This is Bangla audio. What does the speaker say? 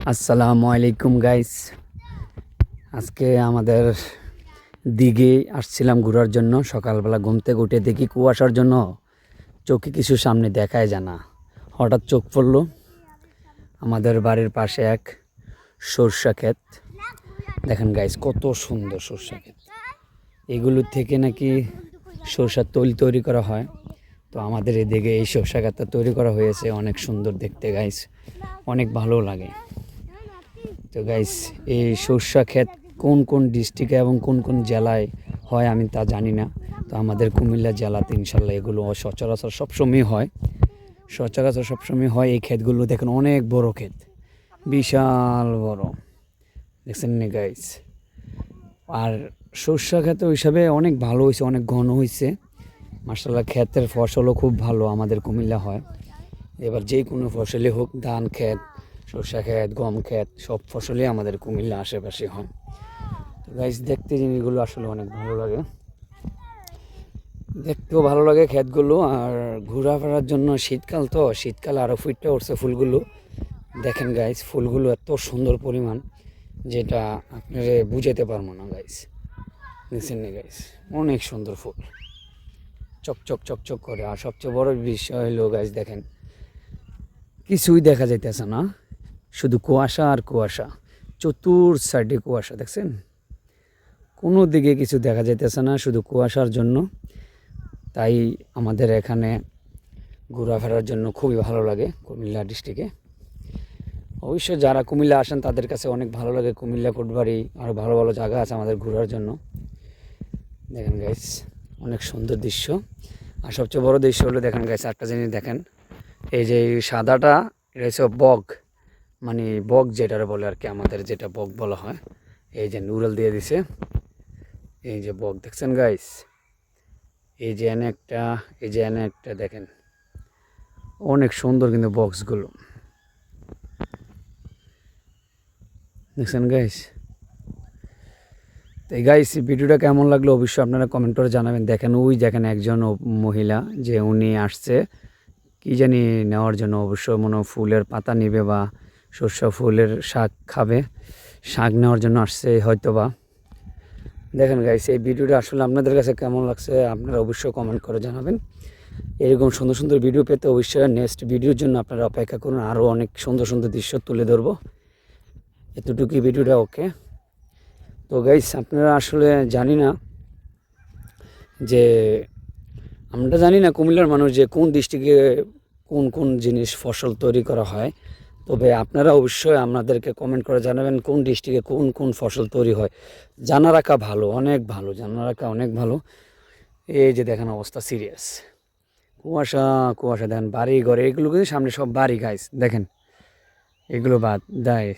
আসসালামু আলাইকুম গাইস আজকে আমাদের দিঘে আসছিলাম ঘোরার জন্য। সকালবেলা ঘুম থেকে উঠে দেখি কুয়াশার জন্য চোখে কিছু সামনে দেখায় জানা হঠাৎ চোখ পড়ল। আমাদের বাড়ির পাশে এক সরষা ক্ষেত। দেখেন গাইস কত সুন্দর সরষা ক্ষেত। এগুলোর থেকে নাকি সরষার তৈল তৈরি করা হয়। তো আমাদের এদিকে এই সরষা ক্ষেতটা তৈরি করা হয়েছে। অনেক সুন্দর দেখতে গাইস অনেক ভালো লাগে। তো গাইস এই সরষা ক্ষেত কোন কোন ডিস্ট্রিক্টে এবং কোন কোন জেলায় হয় আমি তা জানি না। তো আমাদের কুমিল্লা জেলাতে ইনশাল্লাহ এগুলো সচরাচর সবসময় হয়। সচরাচর সবসময় হয় এই ক্ষেতগুলো দেখেন অনেক বড় ক্ষেত, বিশাল বড়। দেখছেন নি গাইস আর সরষা ক্ষেত হিসাবে অনেক ভালো হয়েছে অনেক ঘন হয়েছে মার্শাল্লাহ ক্ষেতের ফসলও খুব ভালো আমাদের কুমিল্লা হয়। এবার যে কোনো ফসলই হোক, ধান, ক্ষেত সরষা ক্ষেত, গম ক্ষেত, সব ফসলই আমাদের কুমিল্লা আশেপাশে হয়। গাইস দেখতে জিনিসগুলো আসলে অনেক ভালো লাগে। দেখতেও ভালো লাগে ক্ষেতগুলো, আর ঘোরাফেরার জন্য শীতকাল তো, শীতকাল আরও ফুটটা উঠছে ফুলগুলো। দেখেন গাইস ফুলগুলো এত সুন্দর পরিমাণ, যেটা আপনারা বুঝাতে পারব না গাইস দেখছেন না গাইস অনেক সুন্দর ফুল। চকচক চকচক করে। আর সবচেয়ে বড় বিষয় হলো গাইস দেখেন, কিছুই দেখা যাইতেছে না। শুধু কুয়াশা আর কুয়াশা, চতুর সাইডে কুয়াশা, দেখছেন? কোনো দিকে কিছু দেখা যাইতেছে না, শুধু কুয়াশার জন্য। তাই আমাদের এখানে ঘোরাফেরার জন্য খুবই ভালো লাগে কুমিল্লা ডিস্ট্রিক্টে অবশ্যই যারা কুমিল্লা আসেন, তাদের কাছে অনেক ভালো লাগে কুমিল্লা, কোটবাড়ি আরও ভালো ভালো জায়গা আছে আমাদের ঘোরার জন্য। দেখেন গাইস অনেক সুন্দর দৃশ্য। আর সবচেয়ে বড় দৃশ্য হলো, দেখেন গাইস একটা জিনিস দেখেন। এই যে সাদাটা, এটা হচ্ছে বগ মানে বক যেটার বলে আর কি, আমাদের যেটা বক বলা হয়। এই যে নুডল দিয়ে দিছে। এই যে বক, দেখছেন গাইস এই যে এনে একটা, এই যে এনে একটা দেখেন। অনেক সুন্দর কিন্তু বক্সগুলো। দেখছেন গাইস তো এই গাইস ভিডিওটা কেমন লাগল অবশ্যই আপনারা কমেন্ট করে জানাবেন। দেখেন ওই দেখেন একজন মহিলা যে উনি আসছে। কি জানি নেওয়ার জন্য অবশ্য মনে ফুলের পাতা নেবে বা শস্য ফুলের শাক খাবে। শাক নেওয়ার জন্য আসছে হয়তো বা দেখেন গাইস এই ভিডিওটা আসলে আপনাদের কাছে কেমন লাগছে আপনারা অবশ্যই কমেন্ট করে জানাবেন। এরকম সুন্দর সুন্দর ভিডিও পেতে অবশ্যই নেক্সট ভিডিওর জন্য আপনারা অপেক্ষা করুন। আরও অনেক সুন্দর সুন্দর দৃশ্য তুলে ধরবো। এতটুকুই ভিডিওটা ওকে তো গাইস আপনারা আসলে জানি না যে, আমরা জানি না কুমিল্লার মানুষ যে কোন ডিস্ট্রিক্টে কোন কোন জিনিস ফসল তৈরি করা হয়। তবে আপনারা অবশ্যই আপনাদেরকে কমেন্ট করে জানাবেন কোন ডিস্ট্রিক্টে কোন কোন ফসল তৈরি হয়। জানা রাখা ভালো, অনেক ভালো জানা রাখা অনেক ভালো। এই যে দেখেন অবস্থা সিরিয়াস কুয়াশা কুয়াশা দেখেন বাড়ি ঘরে এগুলো কিন্তু সামনে সব বাড়ি গাইস দেখেন। এগুলো বাদ দেয়